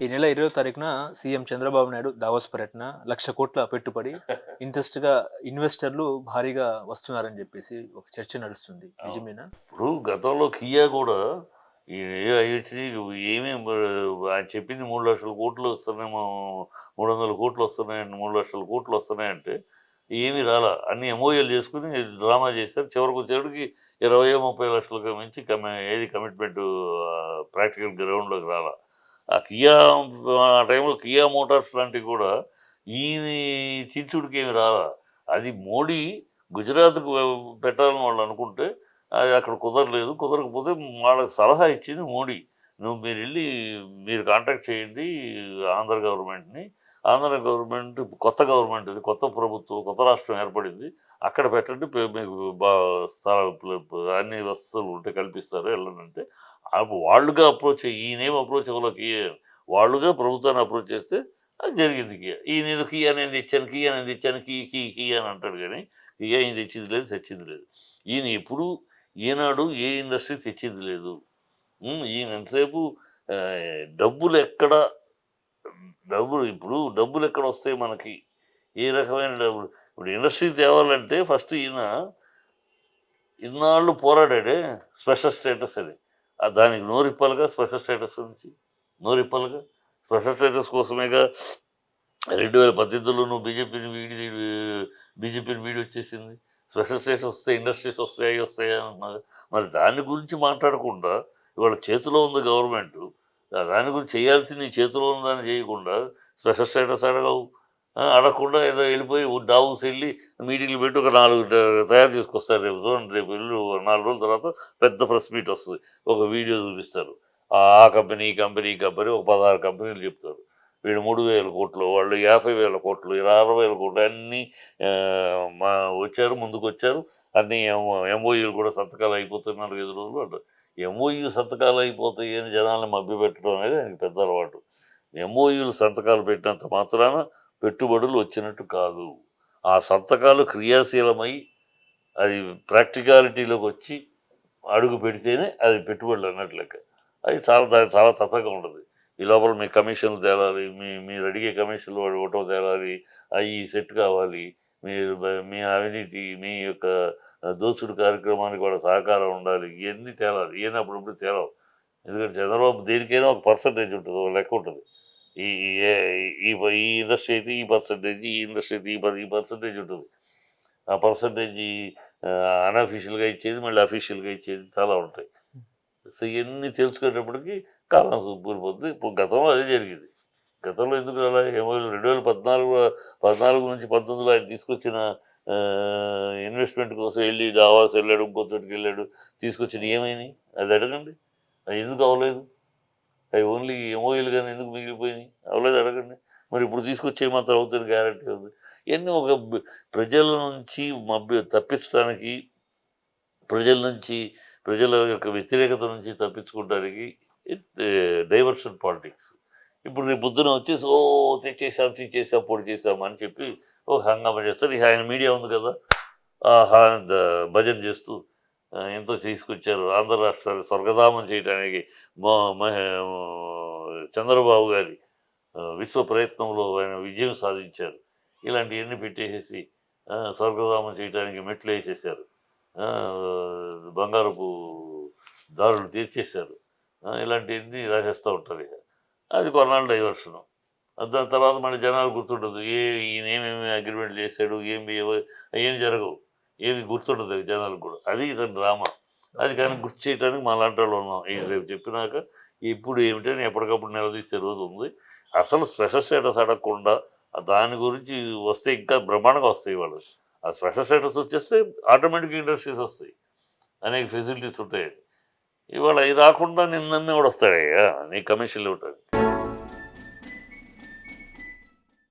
ఈ నెల ఇరవై తారీఖున సీఎం చంద్రబాబు నాయుడు దావోస్ పర్యటన లక్ష కోట్ల పెట్టుబడి ఇంట్రెస్ట్గా ఇన్వెస్టర్లు భారీగా వస్తున్నారని చెప్పేసి ఒక చర్చ నడుస్తుంది. నిజమేనా? ఇప్పుడు గతంలో కియా కూడా వచ్చి ఏమీ ఆయన చెప్పింది మూడు లక్షల కోట్లు వస్తున్నాయేమో మూడు వందల కోట్లు వస్తున్నాయండి మూడు లక్షల కోట్లు వస్తున్నాయంటే ఏమీ రాలా. అన్ని ఎంఓఎల్ చేసుకుని డ్రామా చేశారు. చివరికి వచ్చేటికి ఇరవై ముప్పై లక్షలకు మించి కమి ఏది కమిట్మెంట్ ప్రాక్టికల్ గ్రౌండ్లోకి రాలా. ఆ కియా ఆ టైంలో కియా మోటార్స్ లాంటివి కూడా ఈ చించుడికి ఏమి రాలా. అది మోడీ గుజరాత్కు పెట్టాలని వాళ్ళు అనుకుంటే అది అక్కడ కుదరలేదు. కుదరకపోతే వాళ్ళకి సలహా ఇచ్చింది మోడీ. నువ్వు మీరు వెళ్ళి మీరు కాంటాక్ట్ చేయండి ఆంధ్ర గవర్నమెంట్ని ఆంధ్ర గవర్నమెంట్ కొత్త గవర్నమెంట్ ఇది కొత్త ప్రభుత్వం కొత్త రాష్ట్రం ఏర్పడింది. అక్కడ పెట్టండి మీకు బా స్థల- అన్ని వస్తువులు ఉంటే కల్పిస్తారు వెళ్ళనంటే అప్పుడు వాళ్ళుగా అప్రోచ్ ఈయనేం అప్రోచ్ అవ్వలేక వాళ్ళుగా ప్రభుత్వాన్ని అప్రోచ్ చేస్తే అది జరిగింది కియా ఈయన ఏదో కియా నేను తెచ్చాను కియా నేను తెచ్చాను కీ కీ కీ అని అంటాడు కానీ కియా ఈయన తెచ్చింది లేదు తెచ్చింది లేదు. ఈయన ఎప్పుడు ఈనాడు ఏ ఇండస్ట్రీ తెచ్చింది లేదు. ఈయన ఎంతసేపు డబ్బులు ఎక్కడ డబ్బులు ఇప్పుడు డబ్బులు ఎక్కడ వస్తాయి మనకి? ఏ రకమైన డబ్బులు? ఇప్పుడు ఇండస్ట్రీ తేవాలంటే ఫస్ట్ ఈయన ఇన్నాళ్ళు పోరాడాడే స్పెషల్ స్టేటస్ అని. దానికి నోరిప్పలుగా స్పెషల్ స్టేటస్ నుంచి నోరిప్పాలుగా స్పెషల్ స్టేటస్ కోసమేగా రెండు వేల పద్దెనిమిదిలో బీజేపీని వీడి బీజేపీని వీడి వచ్చేసింది. స్పెషల్ స్టేట్స్ వస్తాయి ఇండస్ట్రీస్ వస్తాయి వస్తాయి అన్నారు మరి దాని గురించి మాట్లాడకుండా ఇవాళ చేతిలో ఉంది గవర్నమెంట్ దాని గురించి చేయాల్సి నీ చేతిలో ఉందని చేయకుండా స్పెషల్ స్టేటస్ అడగవు. అడగకుండా ఏదో వెళ్ళిపోయి డావుస్ వెళ్ళి మీటింగ్లు పెట్టి ఒక నాలుగు తయారు చేసుకొస్తారు రేపు. చూడండి రేపు వెళ్ళి నాలుగు రోజుల తర్వాత పెద్ద ప్రెస్ మీట్ వస్తుంది. ఒక వీడియో చూపిస్తారు. ఆ కంపెనీ ఈ కంపెనీ ఈ కంపెనీ ఒక పదహారు కంపెనీలు చెప్తారు. వీడు మూడు వేల కోట్లు వాళ్ళు యాభై వేల కోట్లు ఇలా అరవై వేల కోట్లు అన్నీ మా వచ్చారు ముందుకు వచ్చారు అన్నీ ఎంఓఈలు కూడా సంతకాలు అయిపోతున్నారు. ఐదు రోజులు అంటారు. ఎంఓయూ సంతకాలు అయిపోతాయి అని జనాల్ని మభ్యపెట్టడం అనేది ఆయనకి పెద్ద అలవాటు. ఎంఓయూలు సంతకాలు పెట్టినంత మాత్రాన పెట్టుబడులు వచ్చినట్టు కాదు. ఆ సంతకాలు క్రియాశీలమై అది ప్రాక్టికాలిటీలోకి వచ్చి అడుగు పెడితేనే అది పెట్టుబడులు అన్నట్లు లెక్క. అది చాలా చాలా తతగా ఉంటుంది ఈ లోపల మీ కమిషన్లు తేలాలి మీ మీరు అడిగే కమిషన్లు వాడు ఒకటో తేలాలి అవి సెట్ కావాలి మీరు మీ అవినీతి మీ యొక్క దోచుడు కార్యక్రమానికి కూడా సహకారం ఉండాలి. ఇవన్నీ తేలాలి. ఈయన అప్పుడప్పుడు తేలవు. ఎందుకంటే చంద్రబాబు దేనికైనా ఒక పర్సంటేజ్ ఉంటుంది ఒక లెక్క ఉంటుంది. ఈ ఈ- ఈ ఇండస్ట్రీ అయితే ఈ పర్సంటేజ్ ఈ ఇండస్ట్రీ అయితే ఈ ఈ పర్సంటేజ్ ఉంటుంది. ఆ పర్సంటేజ్ అన్అఫీషియల్గా ఇచ్చేది మళ్ళీ అఫీషియల్గా ఇచ్చేది చాలా ఉంటాయి. సో ఇవన్నీ తెలుసుకునేటప్పటికి కాలం కూలిపోతుంది ఇప్పుడు గతంలో అదే జరిగింది. గతంలో ఎందుకు అలా ఏమో రెండు వేల పద్నాలుగు పద్నాలుగు నుంచి పంతొమ్మిదిలో ఆయన తీసుకొచ్చిన ఇన్వెస్ట్మెంట్ కోసం వెళ్ళి దావాస్ వెళ్ళాడు ఇంకో చోటుకి వెళ్ళాడు తీసుకొచ్చిన ఏమైనాయి అది అడగండి. అది ఎందుకు అవ్వలేదు? అవి ఓన్లీ ఎంఓఈలు కానీ ఎందుకు మిగిలిపోయినాయి? అవ్వలేదు అడగండి. మరి ఇప్పుడు తీసుకొచ్చే మాత్రం అవుతుంది గ్యారంటీ ఉంది? ఇవన్నీ ఒక ప్రజల నుంచి మభ్య తప్పించడానికి ప్రజల నుంచి ప్రజల యొక్క వ్యతిరేకత నుంచి తప్పించుకోవడానికి డైవర్షన్ పాలిటిక్స్ ఇప్పుడు రేపు పొద్దున వచ్చేసి ఓ తెచ్చేసాం తెచ్చేసాం పొడి చేసాం అని చెప్పి ఓ హంగామా చేస్తారు. ఇక ఆయన మీడియా ఉంది కదా. భజన చేస్తూ ఎంతో తీసుకొచ్చారు. ఆంధ్ర రాష్ట్రాన్ని స్వర్గధామం చేయడానికి చంద్రబాబు గారి విశ్వ ప్రయత్నంలో ఆయన విజయం సాధించారు. ఇలాంటివన్నీ పెట్టేసేసి స్వర్గధామం చేయడానికి మెట్లు వేసేసారు. బంగారపు దారులు తీర్చేశారు. ఇలాంటివన్నీ రాసేస్తూ ఉంటారు ఇక అది కొన్నాళ్ళు డైవర్షను దాని తర్వాత మళ్ళీ జనాలు గుర్తుండదు. ఏ ఈయన ఏమేమి అగ్రిమెంట్ చేశాడు ఏం ఏం జరగవు. ఏది గుర్తుండదు జనాలకు కూడా. అది ఇతని డ్రామా. అది కానీ గుర్తు చేయడానికి మా లాంటి వాళ్ళు ఉన్నాం. ఇది రేపు చెప్పినాక ఇప్పుడు ఏమిటని ఎప్పటికప్పుడు నిలదీసే రోజు ఉంది. అసలు స్పెషల్ స్టేటస్ అడగకుండా దాని గురించి వస్తే ఇంకా బ్రహ్మాండంగా వస్తాయి వాళ్ళు. ఆ స్పెషల్ స్టేటస్ వచ్చేస్తే ఆటోమేటిక్ ఇండస్ట్రీస్ వస్తాయి. అనేక ఫెసిలిటీస్ ఉంటాయి. ఇవాళ అవి రాకుండా నిన్న కూడా వస్తాడయ్యా నీ కమిషన్లు ఇవ్వటానికి